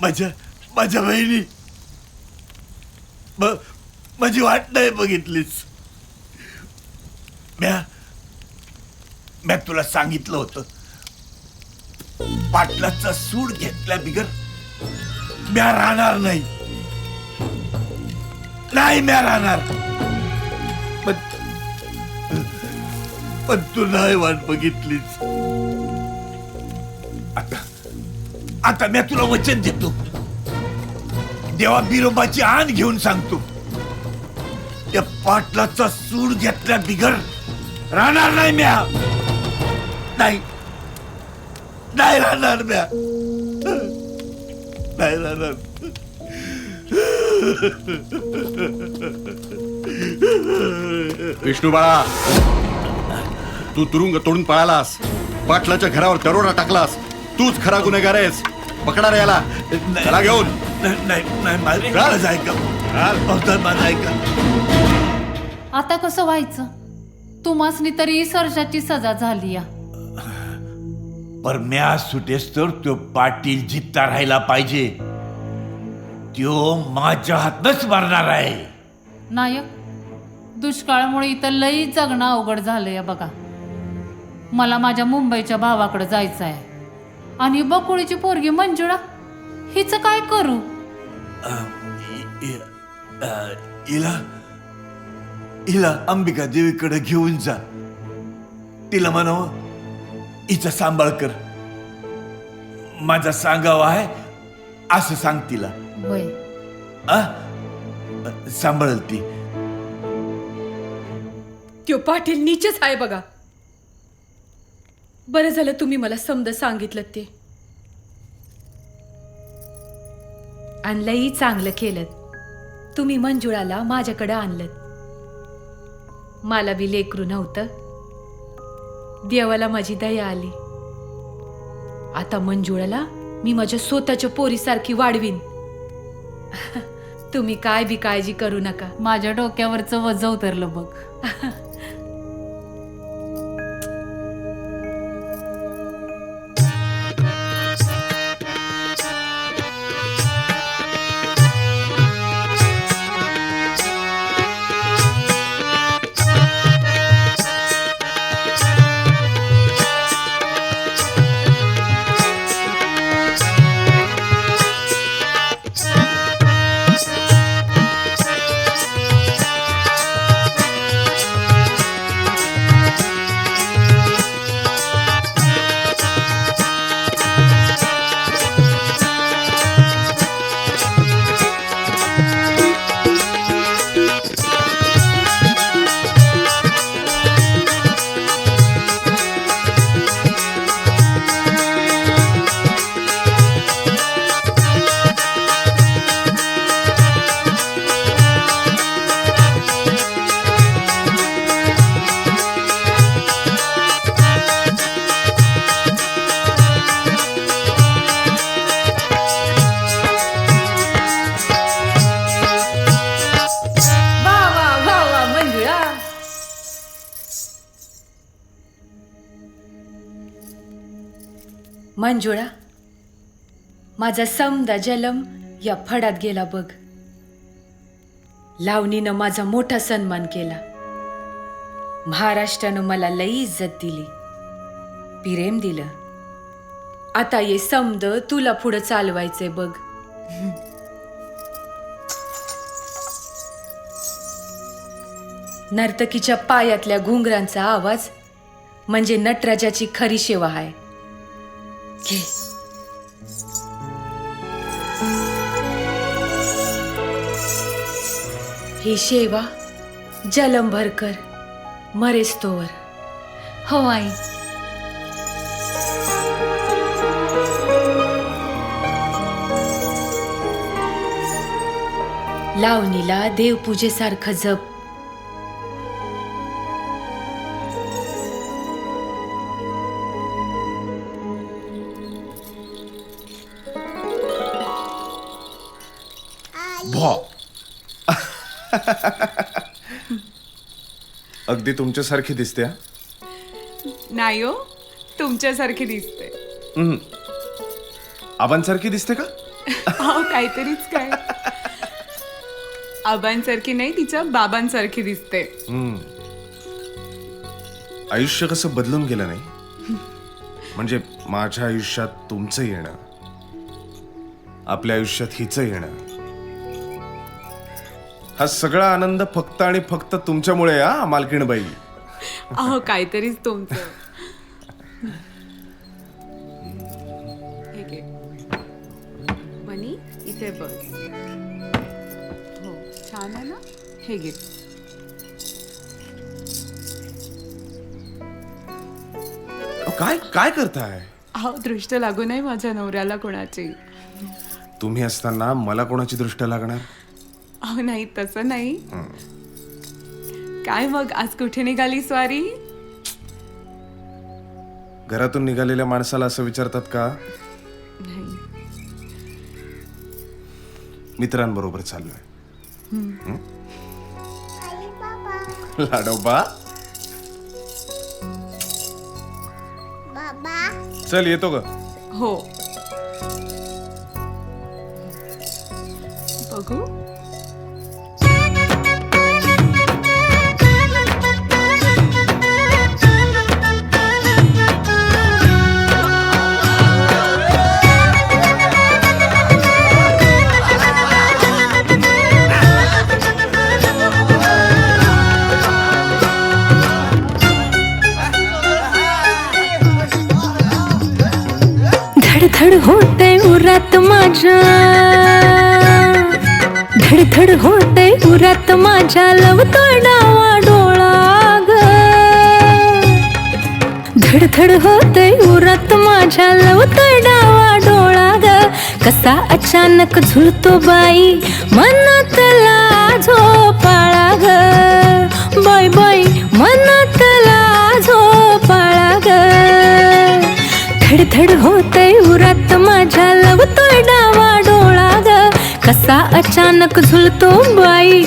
माझ्या माझ्या बहिणी. म- माझी वाट नाही बघितलीस. म्या म्या तुला सांगितलं होतं. पाटलाचा सूड घेतल्या बिगर म्या राहणार नाही. नाही म्या राहणार. पण पण तू नाही वाट बघितलीच आता आता मी तुला वचन देतो. देवा बिरोबाची आण घेऊन सांगतो. त्या पाटलाचा सूड घेतल्या बिगर राहणार नाही म्या. नाही नाही राहणार म्या. नाही राहणार. विष्णू बाळा तू तुरुंग तोडून पळालास. पाटलाच्या घरावर दरोडा टाकलास. तूच खरा गुन्हेगार आहेस. पकडा रे याला. चला घेऊन. नाही नाही नाही माझं आता कसं व्हायचं? तुम्हासनी तरी सर्जाची सजा झाली या. पर म्या सुटेस तर तो पाटील जित्ता राहायला पाहिजे. त्यो माझ्या हातनच मारणार आहे. नायक दुष्काळामुळे इथं लई जगणं अवघड झालंय बघा. मला माझ्या मुंबईच्या भावाकडे जायचं आहे आणि बकुळीची पोरगी मंजुळा हिचं काय करू? इ- इ- अ, हिला हिला अंबिका देवीकडे घेऊन जा. तिला म्हणाव हिचा सांभाळ कर. माझा सांगावा आहे असं सांग तिला. वय आ सांभाळल ती. त्यो पाटील नीचच आहे बघा. बरं झालं तुम्ही मला समज सांगितलं ते. आणलंही चांगलं केलं तुम्ही मंजुळाला माझ्याकडे आणलं मला बी लेकरू नव्हतं. देवाला माझी दया आली. आता मंजुळाला मी माझ्या स्वतःच्या पोरीसारखी वाढवीन. तुम्ही काय बी काळजी करू नका. माझ्या डोक्यावरचं वज उतरलं बघ. मंजुळा माझा समदा जलम या फडात गेला बघ. लावणीनं माझा मोठा सन्मान केला. महाराष्ट्रानं मला लई इज्जत दिली. प्रेम दिलं. आता ये समद तुला पुढं चालवायचे बघ. नर्तकीच्या पायातल्या घुंगरांचा आवाज म्हणजे नटराजाची खरी सेवा आहे घे ही सेवा जलंभर कर मरेस तोवर. हो आई. लावणीला देवपूजेसारखं जप. भॉ. अगदी तुमच्यासारखी दिसते हा. नाही हो तुमच्यासारखी दिसते. आबांसारखी दिसते का? अहो काहीतरीच काय. आबांसारखी नाही तिच्या बाबांसारखी दिसते. आयुष्य कसं बदलून गेलं नाही? म्हणजे माझ्या आयुष्यात तुमचं येणं आपल्या आयुष्यात हिचं येणं. हा सगळा आनंद फक्त आणि फक्त तुमच्यामुळे हा मालकीणबाई. अहो काहीतरीच तुमचं. हे घे. मनी इथे बस हो छान आहे ना? हे घे. काय काय करताय? अहो दृष्ट लागू नये माझ्या नवऱ्याला कोणाची. तुम्ही असताना मला कोणाची दृष्ट लागणार? अहो नाही तसं नाही. काय मग? आज कुठे निघाली स्वारी? घरातून निघालेल्या माणसाला असं विचारतात का? नाही. मित्रांबरोबर चाललोय. हं? लाडोबा? चल येतो ग. हो. बघू. धडधड होते उरात माझ्या. धडधड होते उरात माझ्या. लवतो डावा डोळा ग. धडधड होते उरात माझ्या. लवतो डावा डोळा ग. कसा अचानक झुलतो बाई. मनातला झोपाळा ग. बाय बाय मनातला झो धडधड होते उरात माझ्या लवतोय डावा डोळा ग. कसा अचानक झुलतो बाई?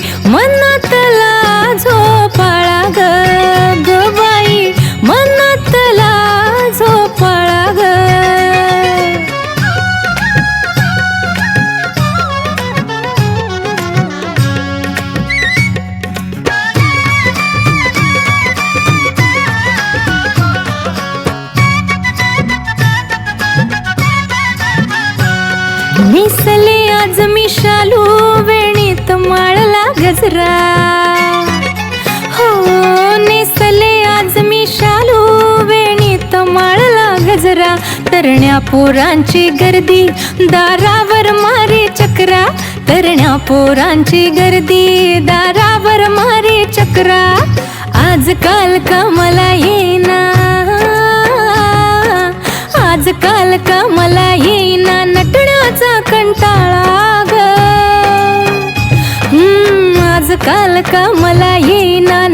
तरण्या पोरांची गर्दी दारावर मारे चक्रा. तरण्या पोरांची गर्दी दारावर मारे चक्रा. आजकाल का मला येईना. आजकाल का मला येईना नटण्याचा कंटाळा ग. आजकाल का मला येईना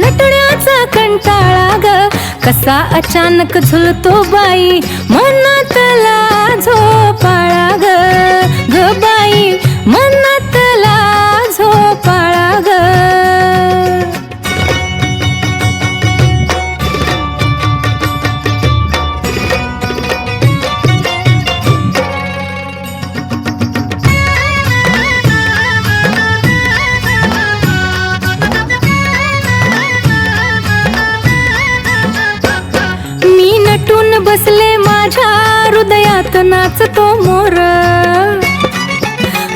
कसा अचानक झुलतो बाई? मनातला झोपाळा ग बाई. मना बसले माझ्या हृदयात नाचतो मोर.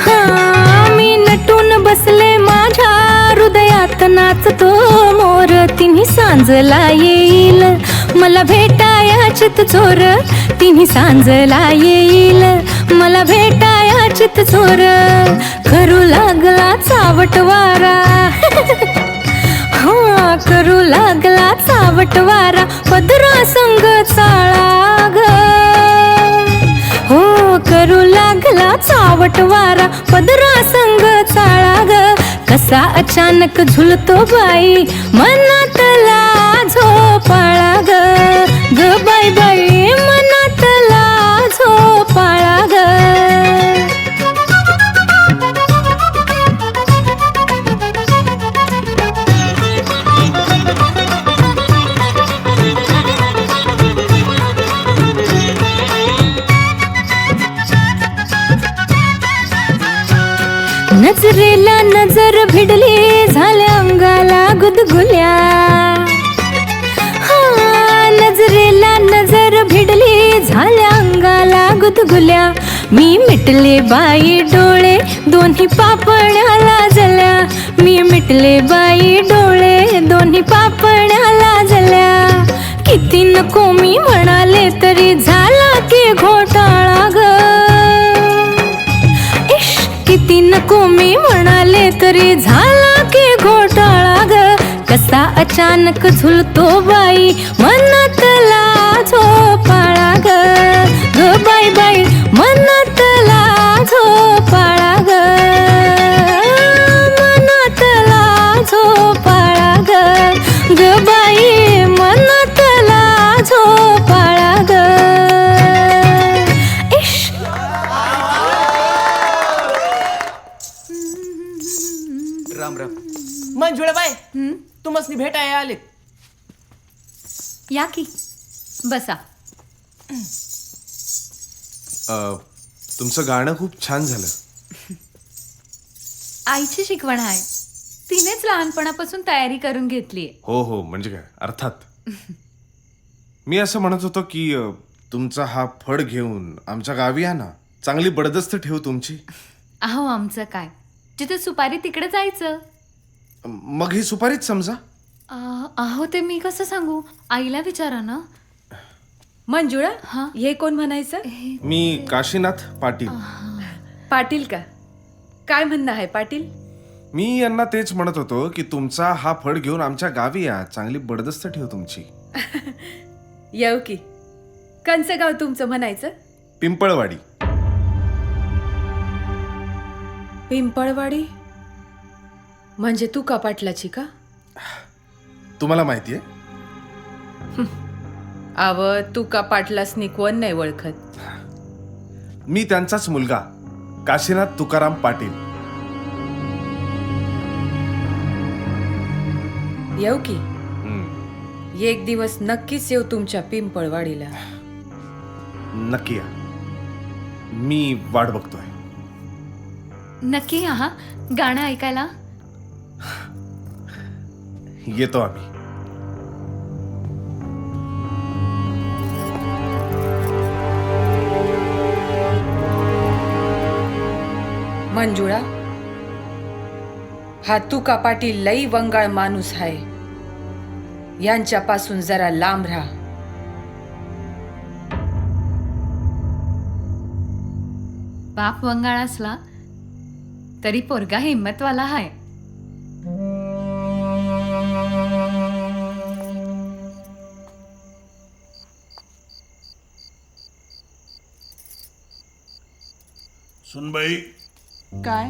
हा मी नटून बसले माझ्या हृदयात नाचतो मोर. तिन्ही सांजला येईल मला भेटाया चित चोर तिन्ही सांजला येईल मला भेटाया चित चोर करू लागला चावट वारा. हो करू लागला चावट वारा पदरा संग चाळा ग. हो करू लागला चावट वारा पदरा संग चाळा ग. कसा अचानक झुलतो बाई मनातला झोपाळा ग. ग बाई बाई. नजरेला नजर भिडली झाल्या अंगाला गुदगुल्या. हा नजरेला नजर भिडली झाल्या अंगाला गुदगुल्या. मी मिटले बाई डोळे दोन्ही पापण्याला जल्या. मी मिटले बाई डोळे दोन्ही पापण्याला जल्या. किती नको मी म्हणाले तरी झाला की घोटाळा ग. नको मी म्हणाले तरी झाला की घोटाळा ग. कसा अचानक झुलतो बाई मनातला झोपाळा ग. ग बाई बाई तुम्हाला भेटाय आले या की. बसा. अ, तुमचं गाणं खूप छान झालं. आईची शिकवण आहे. तिनेच लहानपणापासून तयारी करून घेतली हो हो म्हणजे काय? अर्थात. मी असं म्हणत होतो की अ, तुमचा हा फड घेऊन आमच्या गावी या ना. चांगली बडदस्त ठेव तुमची. अहो आमचं काय? जिथे सुपारी तिकडे जायचं. मग ही सुपारीच समजा. अ, अहो ते मी कसं सांगू? आईला विचारा ना. मंजुळा हा? हे कोण म्हणायचं? मी काशीनाथ पाटील. पाटील का? काय म्हणणं आहे पाटील? मी यांना तेच म्हणत होतो की तुमचा हा फड घेऊन आमच्या गावी या. चांगली बडदस्त ठेव तुमची. येऊ की. कंचं गाव तुमचं म्हणायचं? पिंपळवाडी. पिंपळवाडी? म्हणजे तू का पाटलाची का? तुम्हाला माहिती आहे आव तू का पाटलास कोण नाही ओळखत? मी त्यांचाच मुलगा काशीनाथ तुकाराम पाटील. येऊ की? हम्म, एक दिवस नक्कीच येऊ तुमच्या पिंपळवाडीला. नक्की या. मी वाट बघतोय. नक्की हा गाणं ऐकायला? येतो आम्ही. मंजुळा हा तुका पाटील लई वंगाळ माणूस आहे यांच्यापासून जरा लांब राहा. बाप वंगाळ असला तरी पोरगा हिंमतवाला हाय. सुनबाई. काय?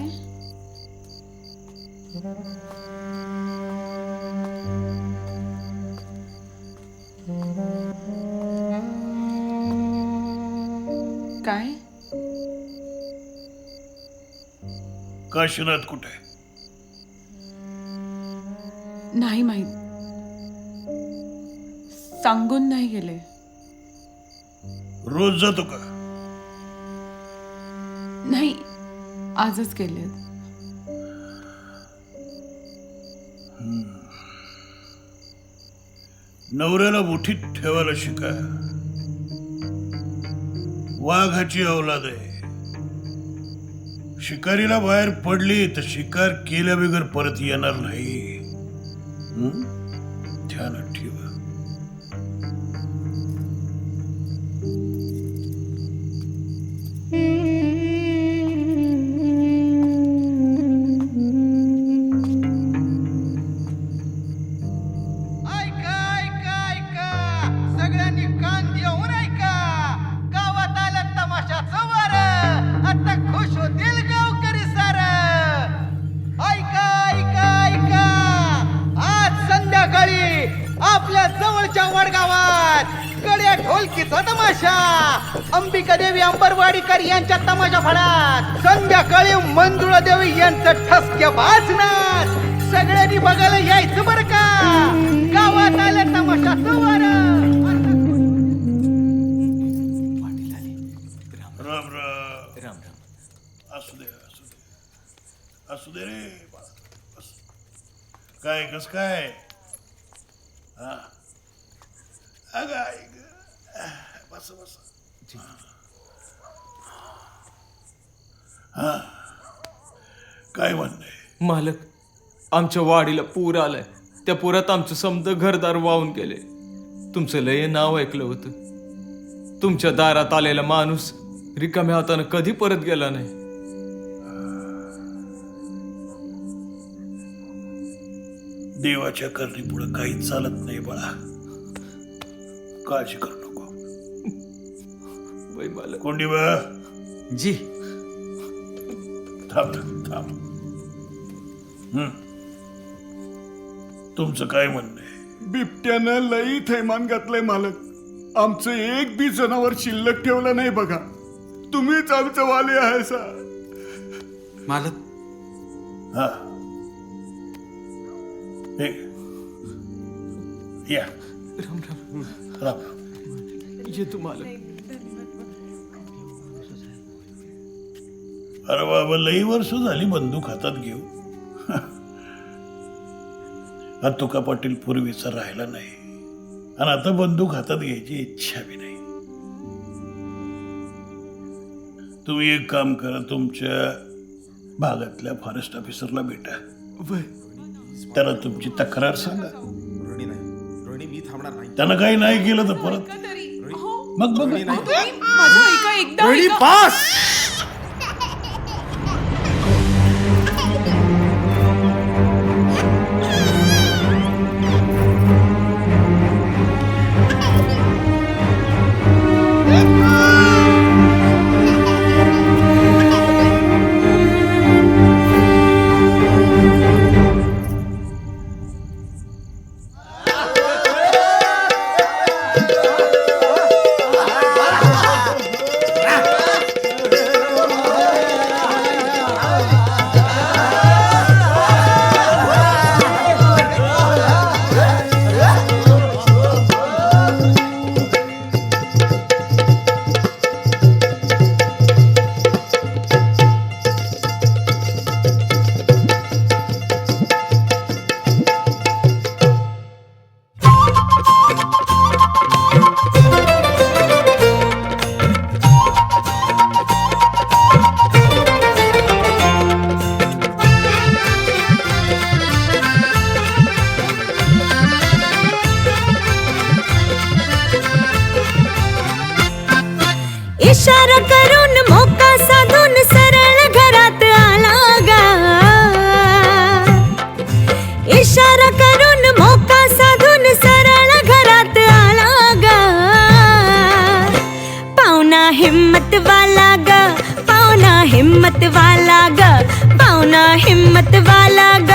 काय? काशीनाथ कुठे? नाही माहीत. सांगून नाही गेले. रोज जातो का? नाही आजच केले नवऱ्याला मुठीत ठेवायला शिका. वाघाची अवलाद आहे. शिकारीला बाहेर पडली तर शिकार केल्या बिगर परत येणार नाही. आपल्या जवळच्या वडगावात. कड्या ढोलकीचा तमाशा. अंबिका देवी अंबरवाडीकर यांच्या तमाशा फळात. संध्याकाळी मंजुळा देवी यांचं ठसक्या वाजणार सगळ्यांनी बघायला यायचं बरं का? गावात आलं तमाशा वार राम राम. राम राम असू दे. असू दे काय कस काय? हा. अगं ऐक. बस बस. हा. काय म्हणणं? मालक आमच्या वाडीला पूर आलाय. त्या पुरात आमचं समद घरदार वाहून गेले. तुमचं लय नाव ऐकलं होतं. तुमच्या दारात आलेला माणूस रिकाम्या हातानं कधी परत गेला नाही? देवाच्या करणी पुढे काही चालत नाही बाळा. काळजी करू नको. बाई मालक कोंडी बा. जी. थांब थांब. हम्म. तुमचं काय म्हणणं आहे? बिबट्यानं लई थैमान घातलंय मालक. आमचं एक बी जनावर शिल्लक ठेवलं नाही बघा. तुम्हीच आमचं वाले आहे सा मालक. हे. या. राम राम. राम. मालक अरे बाबा लई वर्ष झाली बंदूक हातात घेऊ हा तुका पाटील पूर्वीचा राहिला नाही. आणि आता बंदूक हातात घ्यायची इच्छा बी नाही. तुम्ही एक काम करा तुमच्या भागातल्या फॉरेस्ट ऑफिसरला भेटा. वय. त्याला तुमची तक्रार सांगा. रोहिणी नाही. रोहिणी मी थांबणार नाही. त्यानं काही नाही केलं तर परत मग बघ. माझं ऐका एकदा रोहिणी ऐका. पास! हिम्मत वाला ग. पाहुणा हिम्मत वाला ग.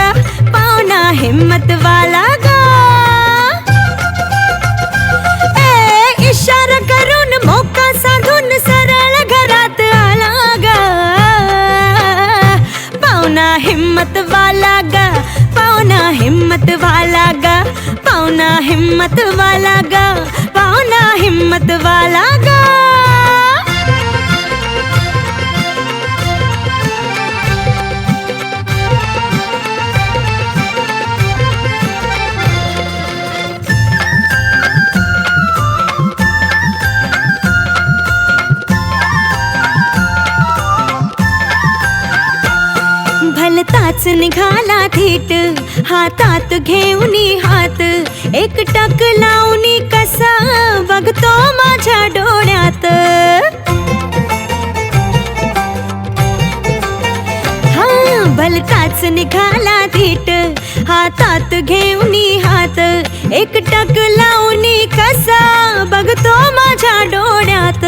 पाहुणा हिम्मत वाला ग. ए, इशारा करून मोका साधून सरळ घरात आला ग. पाहुणा हिम्मत वाला ग. पाहुणा हिम्मत वाला ग. पाहुणा हिम्मत वाला ग. पाहुणा हिम्मत वाला ग. निघाला थेट. हातात घेऊन हात. एक टक लावणी कसा बघतो माझ्या डोळ्यात. हा भलताच निघाला थेट. हातात घेऊन हात. एक टक लावणी कसा बघतो माझ्या डोळ्यात.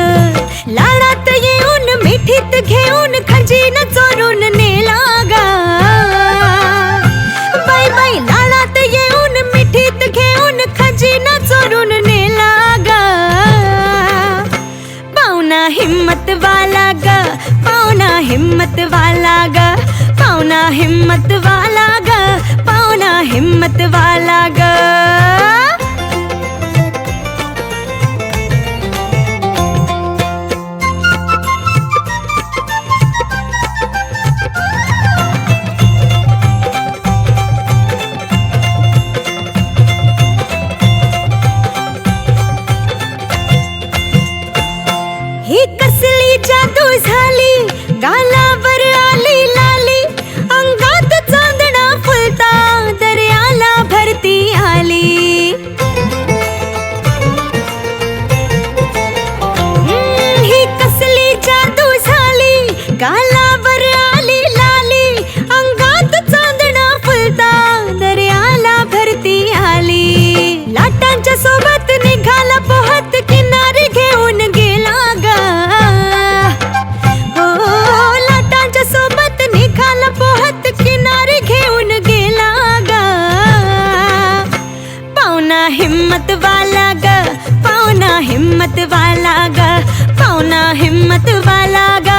पाहुणा हिम्मत वाला ग.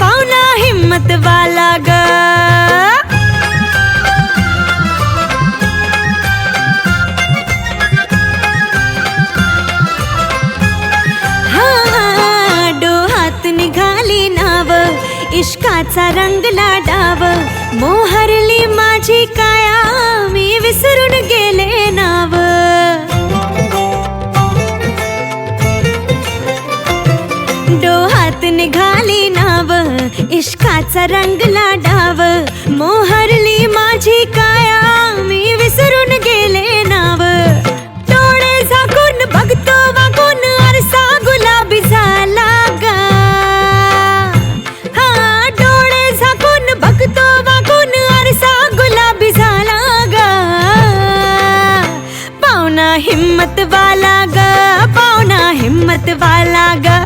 पाहुणा हिम्मत वाला ग. डोहात निघाली नाव. इश्काचा रंगला डाव. मोहरली माझी काया. मी विसरून गे इश्काचा रंगला डाव मोहरली माझी काया मी विसरून गेले नाव. डोळे झाकून बघतो वागून आरसा गुलाबी झाला गा. हा डोळे झाकून बघतो वागून आरसा गुलाबी झाला गा. पाहुणा हिम्मत वाला ग पाहुणा हिम्मत वाला ग.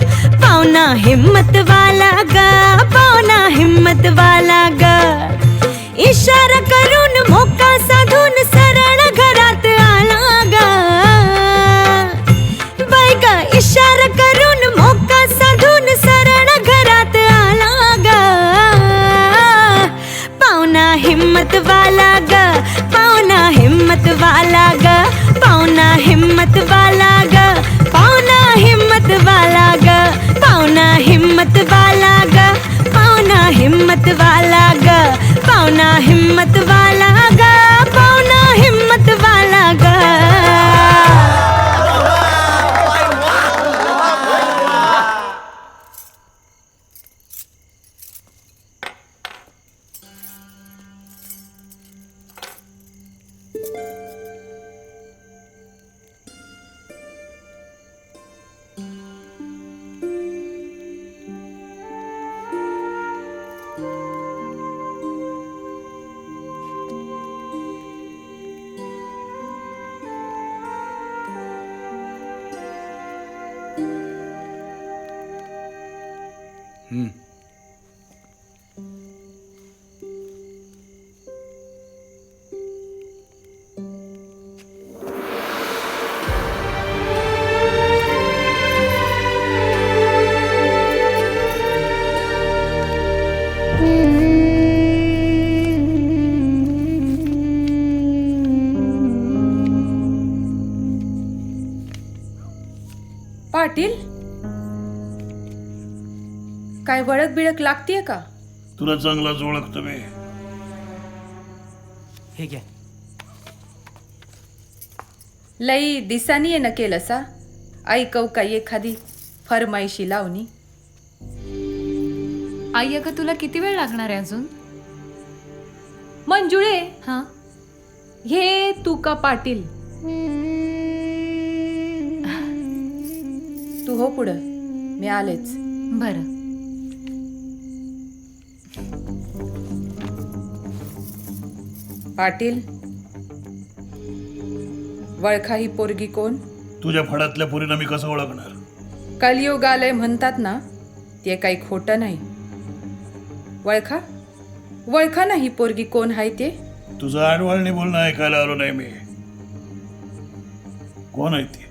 पाहुणा हिम्मत वाला ग पाहुणा हिम्मत वाला ग. इशारा करून मोका साधून सरळ घरात आला ग. बाय ग इशारा करून मोका साधून सरळ घरात आला ग. पाहुणा हिम्मत वाला ग पाहुणा हिम्मत वाला ग पाहुणा हिम्मत हिम्मत वाला ग पाहुणा हिम्मत वाला ग पाटील? काय वळक बिळक लागतीये का? तुला चांगलाच ओळखतो मी. हे घ्या. लई दिसानी ये न केलं सा ऐकव काय एखादी फरमाईशी लावणी? आई अगं तुला किती वेळ लागणार आहे अजून? मंजुळे हा? हे तू का पाटील? तू हो पुढं. मी आलेच. बरं. पाटील वळखा ही पोरगी कोण? तुझ्या फडातल्या पोरीनं मी कसं ओळखणार? कलियुग आलंय म्हणतात ना ते काही खोटं नाही. वळखा? वळखा नाही पोरगी कोण आहे ते? तुझं आडवाळणी बोलणं ऐकायला आलो नाही मी. कोण आहे ती?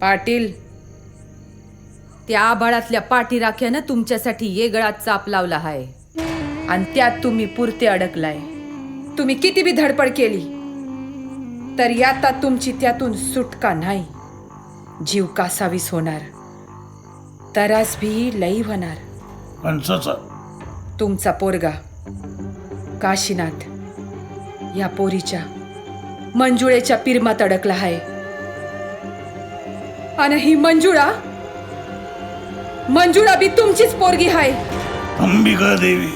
पाटील त्या आभाळातल्या पाठीराख्यानं तुमच्यासाठी येगळात चाप लावला आहे आणि त्यात तुम्ही पुरते अडकलाय. तुम्ही किती बी धडपड केली तर याता तुमची त्यातून सुटका नाही. जीव कासावीस होणार. तरास भी लई होणार. कंसाचा तुमचा पोरगा काशीनाथ या पोरीच्या मंजुळेच्या पिरमात अडकला आहे आणि ही मंजुळा मंजुळा बी तुमचीच पोरगी हाय. अंबिका देवी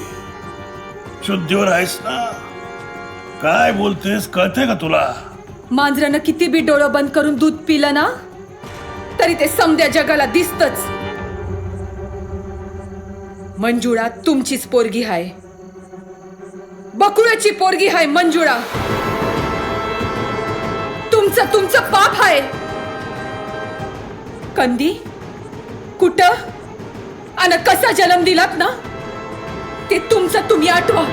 शुद्धीवर आहेस ना? काय बोलतेस कळते का तुला? मांजरानं किती बी डोळं बंद करून दूध पिलं ना तरी ते समद्या जगाला दिसतच. मंजुळा तुमचीच पोरगी हाय. बकुळाची पोरगी हाय मंजुळा. तुमचं तुमचं पाप हाय. कंदी कुठं? आणि कसा जन्म दिलात ना? ते तुमचं तुम्ही आठवा.